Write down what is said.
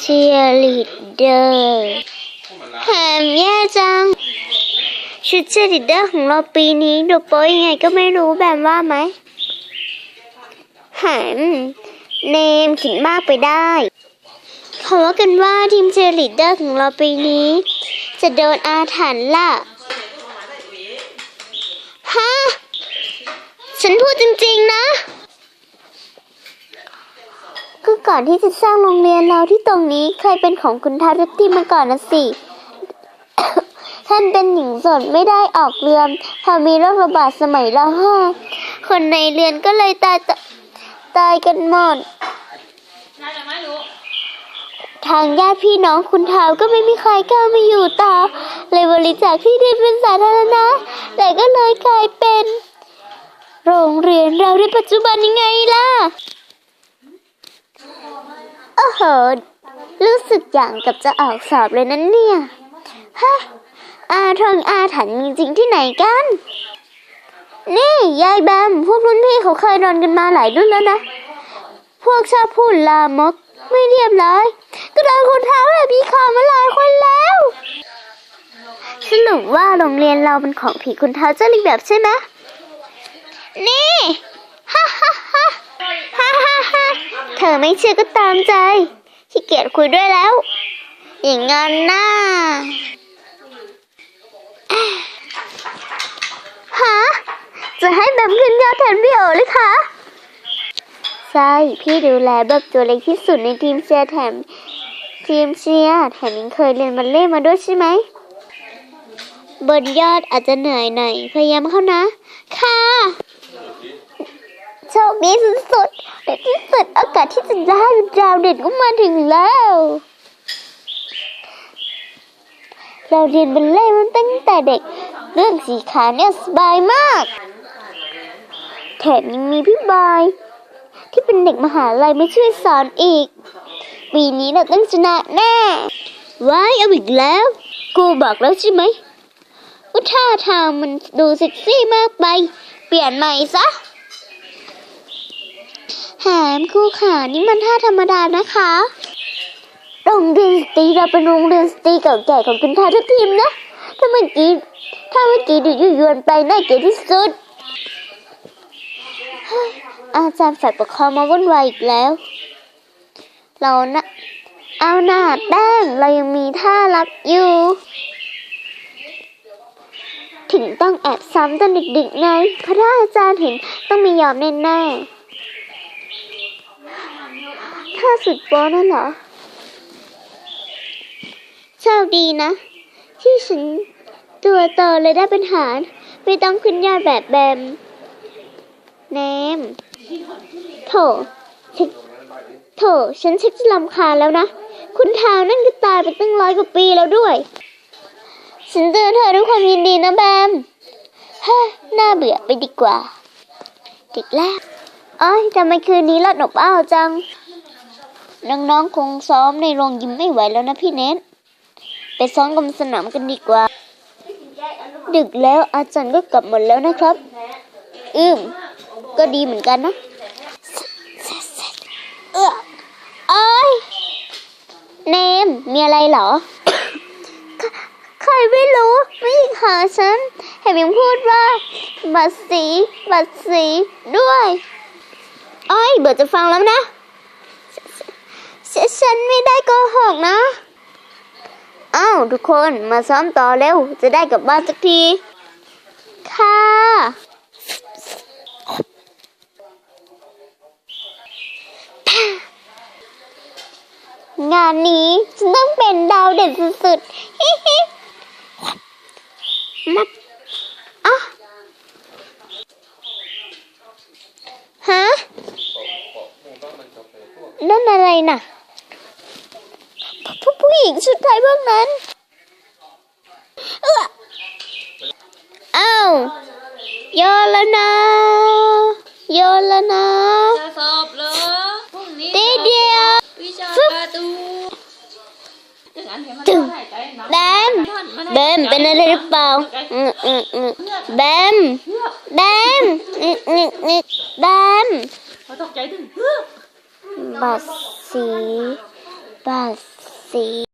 เชียร์ลีดเดอร์แถมแย่จัง ชุดเชียร์ลีดเดอร์ของเราปีนี้ดูโป๊ยังไงก็ไม่รู้แบบว่าไหมแถมเนมคิดมากไปได้เขาว่ากันว่าทีมเชียร์ลีดเดอร์ของเราปีนี้ จะโดนอาถรรพ์ล่ะฮะฉันพูดจริง ๆ นะ ก็ก่อนที่จะสร้างโรงเรียนเราที่ตรงนี้เคยเป็นของคุณทารุตีมาก่อนนะสิ ท่านเป็นหญิงโสดไม่ได้ออกเรือนพอมีโรคระบาดสมัยละห้า คนในเรือนก็เลยตายตตายกันหมดน่าจะไม่รู้ทางญาติพี่น้องคุณทาวก็ไม่มีใครกล้ามาอยู่ต่อเลยบริจาคที่ดินเป็นสาธารณะ แต่ก็เลยกลายเป็น โรงเรียนเราในปัจจุบันยังไงล่ะ โหรู้สึกอย่างกับจะออกสอบเลยนั้นเนี่ยฮะอาทองอาถรรพ์มีจริงที่ไหนกัน นี่ยายแบมพวกรุ่นพี่เขาเคยนอนกันมาหลายรุ่นแล้วนะ พวกชอบพูดลามกไม่เรียบร้อย ก็โดนคนท้าแบบพี่ข่ามาหลายคนแล้ว สรุปว่าโรงเรียนเราเป็นของผีคุณท้าเจ้าลิงแบบใช่ไหมนี่ ฮ่าฮ่าฮ่าฮ่าฮ่าฮ่าเธ อไม่เชื่อก็ตามใจขี้เกียจคุยด้วยแล้ว อย่างงั้นน่าฮะจะให้แบบขึ้นยอดแทนพี่โอเลยคะใช่พี่ดูแลแบบตัวเล็กที่สุดในทีมเชียร์แถม ทีมเชียร์แถมยังเคยเรียนบัลเล่มาด้วยใช่ไหมบนยอดอาจจะเหนื่อยหน่อยพยายามเข้านะ ค่ะ โชคดีสุดๆในที่สุดโอกาสที่จะได้ดาวเด่นก็มาถึงแล้ว เราเรียนบัลเล่ต์มันตั้งแต่เด็ก เรื่องสีขาเนี่ยสบายมาก แถมยังมีพี่บอย ที่เป็นเด็กมหาลัยมาช่วยสอนอีก ปีนี้เราต้องชนะแน่ว้ายเอาอีกแล้ว กูบอกแล้วใช่ไหมว่าท่าทางมันดูเซ็กซี่มากไป เปลี่ยนใหม่ซะ แถมครูขานี่มันท่าธรรมดานะคะ โรงเรียนสตรีเราเป็นโรงเรียนสตรีเก่าแก่ของคุณทาทุกทีมนะ ถ้าเมื่อกี้ถ้าเมื่อกี้ดูยุยวนไปน่าเกลียดที่สุด อาจารย์ฝ่ายปกครองมาวุ่นวายอีกแล้ว เรานะเอาหน้าแป้งเรายังมีท่ารับอยู่ ถึงต้องแอบซ้ำตอนดึกๆไงเพราะถ้าอาจารย์เห็นต้องไม่ยอมแน่ๆ ท่าสุดโป๊นั่นเหรอ โชคดีนะ ที่ฉันตัวโตเลยได้เป็นหารไม่ต้องขึ้นยอดแบบแบม แนม โถฉันโถฉันชักจะลำคาแล้วนะ คุณทาวนั่นก็ตายไปตั้งร้อยกว่าปีแล้วด้วย ฉันเจอเธอด้วยความยินดีนะแบมฮ้ยน่าเบื่อไปดีกว่าติดแล้วอ้ยทำไมคืนนี้รถหนบอ้าวจัง น้องๆคงซ้อมในโรงยิมไม่ไหวแล้วนะพี่เนทไปซ้อมกันสนามกันดีกว่า ดึกแล้วอาจารย์ก็กลับหมดแล้วนะครับ อืม ก็ดีเหมือนกันนะเออเอ้ยเนมมีอะไรเหรอ ใครไม่รู้ไม่ยิงหาฉันแถมยังพูดว่า บัตรสี บัตรสีด้วยเอ้ยเบิดจะฟังแล้วนะ ฉันไม่ได้โกหกนะ อ้าว ทุกคนมาซ้อมต่อเร็ว จะได้กลับบ้านสักที ค่ะ งานนี้ฉันต้องเป็นดาวเด่นสุดๆฮิฮิมับอะฮะนั่นอะไรน่ะ ญิงชุดไทยพวกนั้น เอออ้าวโยนแล้วนะโยนแล้วนะจะสอบเหรอพรุ่งนี้ตีเดียววิชาประตูถึงอันเห็นมันตึงหายใจนะแบมแบมเป็นอะไรหรือเปล่าอืมอืมอืมแบมแบมอืมอืมอืมแบมเขาตกใจถึงเพื่อบัตรสีบับ้านสี